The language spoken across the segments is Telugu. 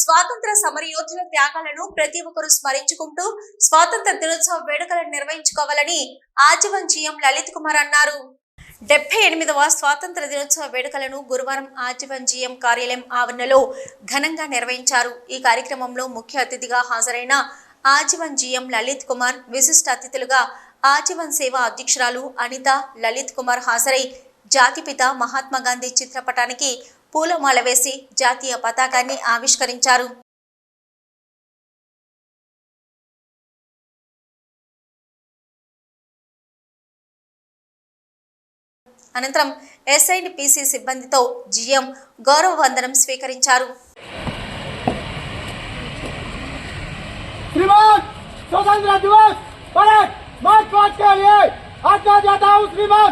స్వాతంత్ర సమరయోధుల త్యాగాలను ప్రతి ఒక్కరూ స్మరించుకుంటూ స్వాతంత్ర దినోత్సవ వేడుకలను నిర్వహించుకోవాలని ఆజీవన్ జీఎం లలిత్ కుమార్ అన్నారు. డెబ్బై ఎనిమిదవ స్వాతంత్ర దినోత్సవ వేడుకలను గురువారం ఆజీవన్ జీఎం కార్యాలయం ఆవరణలో ఘనంగా నిర్వహించారు. ఈ కార్యక్రమంలో ముఖ్య అతిథిగా హాజరైన ఆజీవన్ జీఎం లలిత్ కుమార్ విశిష్ట అతిథులుగా ఆజీవన్ సేవ అధ్యక్షురాలు అనిత లలిత్ కుమార్ హాజరై జాతిపిత మహాత్మా గాంధీ చిత్రపటానికి పూలమాల వేసి జాతీయ పతాకాన్ని ఆవిష్కరించారు అనంతరం ఎస్ఐడి పిసి సిబ్బందితో జిఎం గౌరవ వందనం స్వీకరించారు श्रीमान स्वतंत्र दिवस परेड मार्च पास्ट के लिए आता जाता हूँ श्रीमान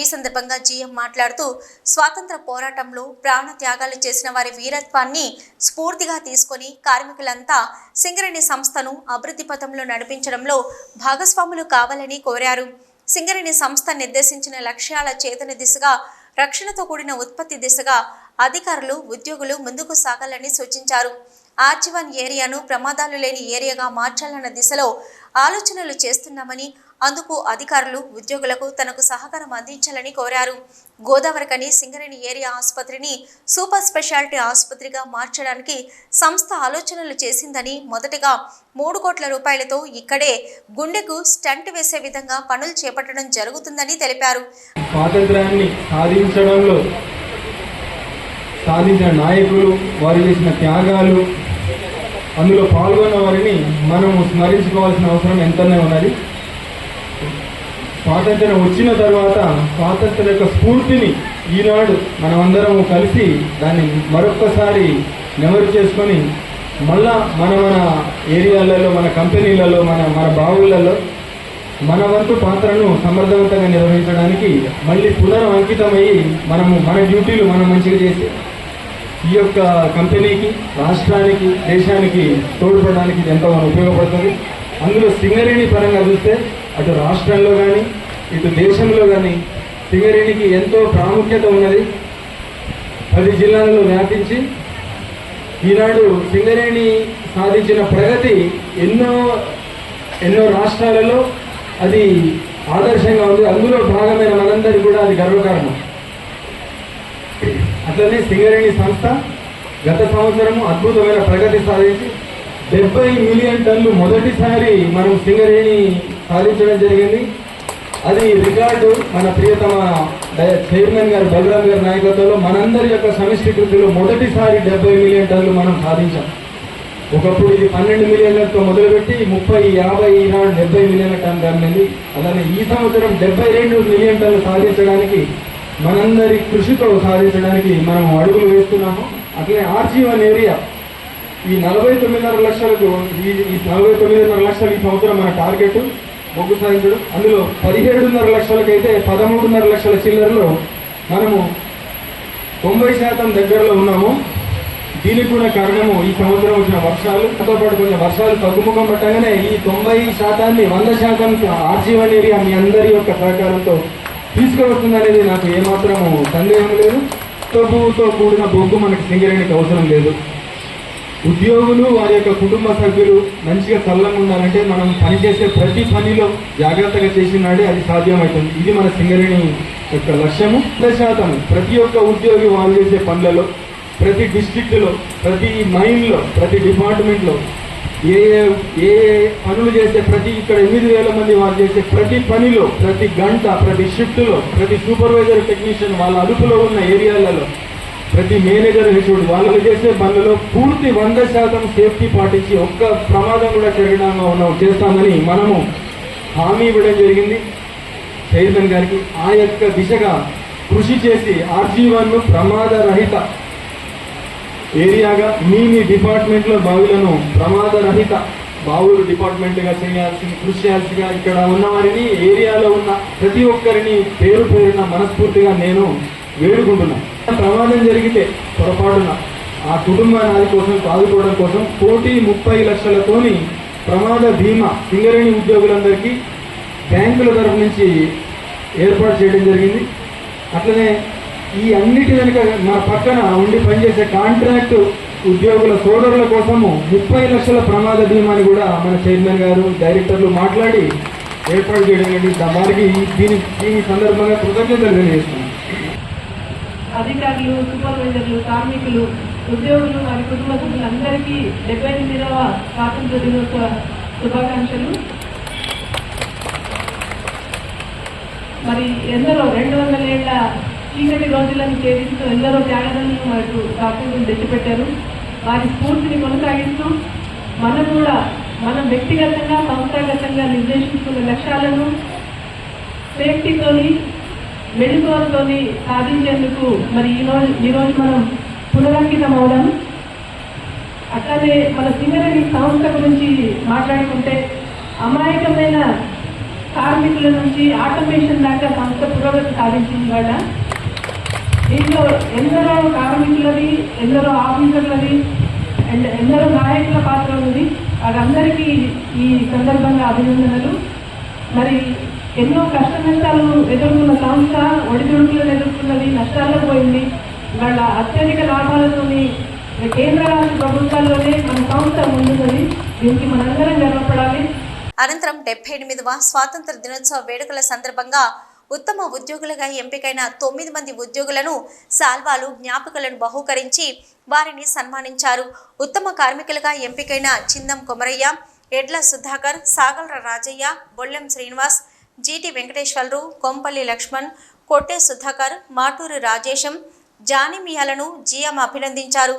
ఈ సందర్భంగా జీఎం మాట్లాడుతూ స్వాతంత్ర పోరాటంలో ప్రాణ త్యాగాలు చేసిన వారి వీరత్వాన్ని స్ఫూర్తిగా తీసుకొని కార్మికులంతా సింగరేణి సంస్థను అభివృద్ధి పథంలో నడిపించడంలో భాగస్వాములు కావాలని కోరారు. సింగరేణి సంస్థ నిర్దేశించిన లక్ష్యాల చేతన దిశగా రక్షణతో కూడిన ఉత్పత్తి దిశగా అధికారులు ఉద్యోగులు ముందుకు సాగాలని సూచించారు. ఆర్చివన్ ఏరియాను ప్రమాదాలు లేని ఏరియాగా మార్చాలన్న దిశలో ఆలోచనలు చేస్తున్నామని అందుకు అధికారులు ఉద్యోగులకు తనకు సహకారం అందించాలని కోరారు. గోదావరికని సింగరేణి ఏరియా ఆసుపత్రిని సూపర్ స్పెషాలిటీ ఆసుపత్రిగా మార్చడానికి సంస్థ ఆలోచనలు చేసిందని మొదటగా మూడు కోట్ల రూపాయలతో ఇక్కడే గుండెకు స్టంట్ వేసే విధంగా పనులు చేపట్టడం జరుగుతుందని తెలిపారు. స్వాతంత్రాన్ని సాధించడంలో సాధించిన నాయకులు వారు చేసిన త్యాగాలు అందులో పాల్గొన్న వారిని మనము స్మరించుకోవాల్సిన అవసరం ఎంతనే ఉన్నది. స్వాతంత్రం వచ్చిన తర్వాత స్వాతంత్రం యొక్క స్ఫూర్తిని ఈనాడు మనమందరము కలిసి దాన్ని మరొక్కసారి నెమరు చేసుకొని మళ్ళా మన మన ఏరియాలలో మన కంపెనీలలో మన మన బావులలో మన వంతు పాత్రను సమర్థవంతంగా నిర్వహించడానికి మళ్ళీ పునరం అంకితమయ్యి మనము మన డ్యూటీలు మనం మంచిగా చేసి ఈ యొక్క కంపెనీకి రాష్ట్రానికి దేశానికి తోడ్పడడానికి ఎంతో ఎంతో ఉపయోగపడుతుంది. అందులో సింగరేణి పరంగా చూస్తే అటు రాష్ట్రంలో కానీ ఇటు దేశంలో కానీ సింగరేణికి ఎంతో ప్రాముఖ్యత ఉన్నది. పది జిల్లాలలో వ్యాపించి ఈనాడు సింగరేణి సాధించిన ప్రగతి ఎన్నో ఎన్నో రాష్ట్రాలలో అది ఆదర్శంగా ఉంది. అందులో భాగమైన మనందరికీ కూడా అది గర్వకారణం. అట్లనే సింగరేణి సంస్థ గత సంవత్సరము అద్భుతమైన ప్రగతి సాధించి డెబ్బై మిలియన్ టన్ను మొదటిసారి మనం సింగరేణి సాధించడం జరిగింది. అది రికార్డు మన ప్రియతమ చైర్మన్ గారు బలరాం గారి నాయకత్వంలో మనందరి యొక్క సమిష్టి కృతిలో మొదటిసారి డెబ్బై మిలియన్ టన్నులు మనం సాధించాం. ఒకప్పుడు ఇది పన్నెండు మిలియన్లతో మొదలుపెట్టి ముప్పై యాభై ఈనాడు డెబ్బై మిలియన్ల టన్ రమ్మింది అలానే ఈ సంవత్సరం డెబ్బై రెండు మిలియన్ టన్లు సాధించడానికి మనందరి కృషితో సాధించడానికి మనం అడుగులు వేస్తున్నాము. అట్లే ఆర్జీవన్ ఏరియా ఈ నలభై తొమ్మిదిన్నర లక్షలకు ఈ ఈ నలభై తొమ్మిదిన్నర లక్షలు ఈ సంవత్సరం మన టార్గెట్. బొగ్గు సాధించడం. అందులో పదిహేడున్నర లక్షలకైతే పదమూడున్నర లక్షల చిల్లరలో మనము తొంభై శాతం దగ్గరలో ఉన్నాము. దీనికి కూడా కారణము ఈ సంవత్సరం వచ్చిన వర్షాలు. దాంతో పాటు కొంచెం వర్షాలు తగ్గుముఖం పట్టగానే ఈ తొంభై శాతాన్ని వంద శాతం ఆర్జీవన్ ఏరియా మీ అందరి యొక్క సహకారంతో తీసుకువస్తుందనేది నాకు ఏమాత్రము సందేహం లేదు. ప్రభువుతో కూడిన బొగ్గు మనకి సింగరేణికి అవసరం లేదు. ఉద్యోగులు వారి యొక్క కుటుంబ సభ్యులు మంచిగా చల్లంగా ఉండాలంటే మనం పనిచేసే ప్రతి పనిలో జాగ్రత్తగా చేసినాడే అది సాధ్యమవుతుంది. ఇది మన సింగరేణి యొక్క లక్ష్యము. శాతం ప్రతి ఒక్క ఉద్యోగి వాళ్ళు చేసే పనులలో ప్రతి డిస్ట్రిక్ట్లో ప్రతి మైన్లో ప్రతి డిపార్ట్మెంట్లో ఏ ఏ ఏ పనులు చేసే ప్రతి ఇక్కడ ఎనిమిది వేల మంది వారు చేసే ప్రతి పనిలో ప్రతి గంట ప్రతి షిఫ్ట్లో ప్రతి సూపర్వైజర్ టెక్నీషియన్ వాళ్ళ అదుపులో ఉన్న ఏరియాలలో ప్రతి మేనేజర్ హెచ్ఓడి వాళ్ళు చేసే పనులలో పూర్తి వంద శాతం సేఫ్టీ పాటించి ఒక్క ప్రమాదం కూడా జరగడానికి ఉన్నాం చేస్తామని మనము హామీ ఇవ్వడం జరిగింది. చైర్మన్ గారికి ఆ యొక్క దిశగా కృషి చేసి ఆర్జీవన్ను ప్రమాదరహిత ప్రమాద రహిత ఏరియాగా మీ మీ డిపార్ట్మెంట్లో బావులను ప్రమాద రహిత బావులు డిపార్ట్మెంట్గా చేయాల్సి కృషి చేయాల్సిగా ఇక్కడ ఉన్నవారిని ఏరియాలో ఉన్న ప్రతి ఒక్కరిని పేరు పేరున మనస్ఫూర్తిగా నేను వేడుకుంటున్నాను. ప్రమాదం జరిగితే పొరపాటున ఆ కుటుంబాన్ని కోసం ఆదుకోవడం కోసం కోటి ముప్పై లక్షలతోని ప్రమాద బీమా సింగరేణి ఉద్యోగులందరికీ బ్యాంకుల తరఫు నుంచి ఏర్పాటు చేయడం జరిగింది. అట్లనే ఈ అన్నిటి వెనుక మన పక్కన ఉండి పనిచేసే కాంట్రాక్ట్ ఉద్యోగుల సోదరుల కోసము ముప్పై లక్షల ప్రమాద బీమాని కూడా మన చైర్మన్ గారు డైరెక్టర్లు మాట్లాడి ఏర్పాటు చేయడం వారికి దీని దీని సందర్భంగా కృతజ్ఞతలు తెలియజేస్తున్నాం అధికారులు సూపర్వైజర్లు కార్మికులు ఉద్యోగులు వారి కుటుంబ సభ్యులందరికీ డెబ్బై ఎనిమిదవ స్వాతంత్ర దినోత్సవ శుభాకాంక్షలు. మరి ఎందరో రెండు వందల ఏళ్ళ చీకటి రోజులను ఛేదిస్తూ ఎందరో త్యాగదలను వారు స్వాతంత్రం తెచ్చిపెట్టారు. వారి స్ఫూర్తిని కొనసాగిస్తూ మనం కూడా మనం వ్యక్తిగతంగా సంస్థాగతంగా నిర్దేశించుకున్న లక్ష్యాలను సేఫ్టీతోని మెడికోలతోని సాధించేందుకు మరి ఈరోజు ఈరోజు మనం పునరంకితం అవడం అట్లానే మన సింగరేణి సంస్థ గురించి మాట్లాడుకుంటే అమాయకమైన కార్మికుల నుంచి ఆటోమేషన్ దాకా సంస్థ పురోగతి సాధించింది వాళ్ళ దీంట్లో ఎందరో కార్మికులది ఎందరో ఆఫీసర్లది అండ్ ఎందరో నాయకుల పాత్ర ఉంది. వాళ్ళందరికీ ఈ సందర్భంగా అభినందనలు. మరి ఎన్నో కష్ట నష్టాలు ఎదుర్కొన్న సంస్థ ఒడిదుడుకులను ఎదుర్కొన్నది నష్టాల్లో పోయింది. వాళ్ళ అత్యధిక లాభాలతోని కేంద్ర రాష్ట్ర ప్రభుత్వాల్లోనే మన సంస్థ ముందున్నది. దీనికి మనందరం గర్వపడాలి. అనంతరం డెబ్బై ఎనిమిదవ స్వాతంత్ర దినోత్సవ వేడుకల సందర్భంగా ఉత్తమ ఉద్యోగులుగా ఎంపికైన తొమ్మిది మంది ఉద్యోగులను సాల్వాలు జ్ఞాపకాలను బహూకరించి వారిని సన్మానించారు. ఉత్తమ కార్మికులుగా ఎంపికైన చిందం కొమరయ్య ఎడ్ల సుధాకర్ సాగల్ర రాజయ్య బొల్లెం శ్రీనివాస్ జీటి వెంకటేశ్వరరు కొంపల్లి లక్ష్మణ్ కొట్టే సుధాకర్ మాటూరి రాజేశం జానిమియాలను జిఎం అభినందించారు.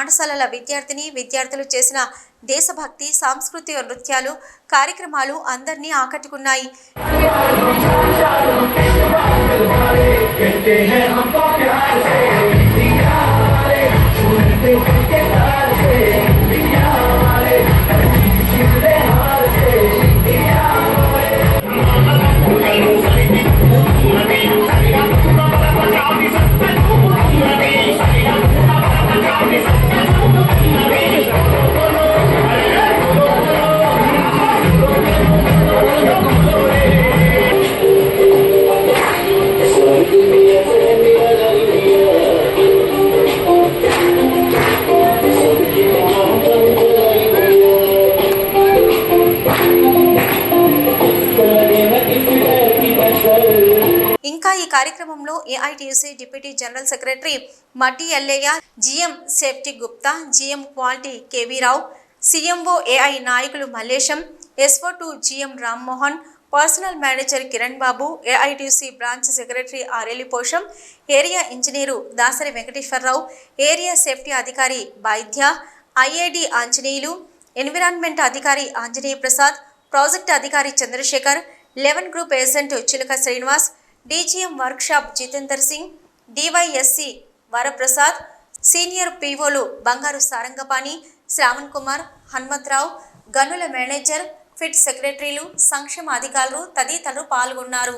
పాఠశాలల విద్యార్థిని విద్యార్థులు చేసిన దేశభక్తి సాంస్కృతిక నృత్యాలు కార్యక్రమాలు అందరినీ ఆకట్టుకున్నాయి Thank you. కార్యక్రమంలో AITUC deputy general secretary Matti Yellaiah GM safety Gupta GM quality K V Rao CMO AI నాయకులు Mallesham SO to GM Rammohan personnel manager Kiran Babu AITC branch secretary Areli Posham area engineer Dasari Venkateswara Rao area safety అధికారి వైద్య ఐఏడి ఆంజనేయులు ఎన్విరాన్మెంట్ అధికారి ఆంజనేయ ప్రసాద్ ప్రాజెక్ట్ అధికారి Chandrasekhar eleven group agent Chiluka Srinivas DGM workshop Jitender Singh DYSC Varaprasad senior పీఓలు Bangaru Sarangapani Shravan Kumar Hanumantharao గనుల మేనేజర్ ఫిట్ సెక్రటరీలు సంక్షేమ అధికారులు తదితరులు పాల్గొన్నారు.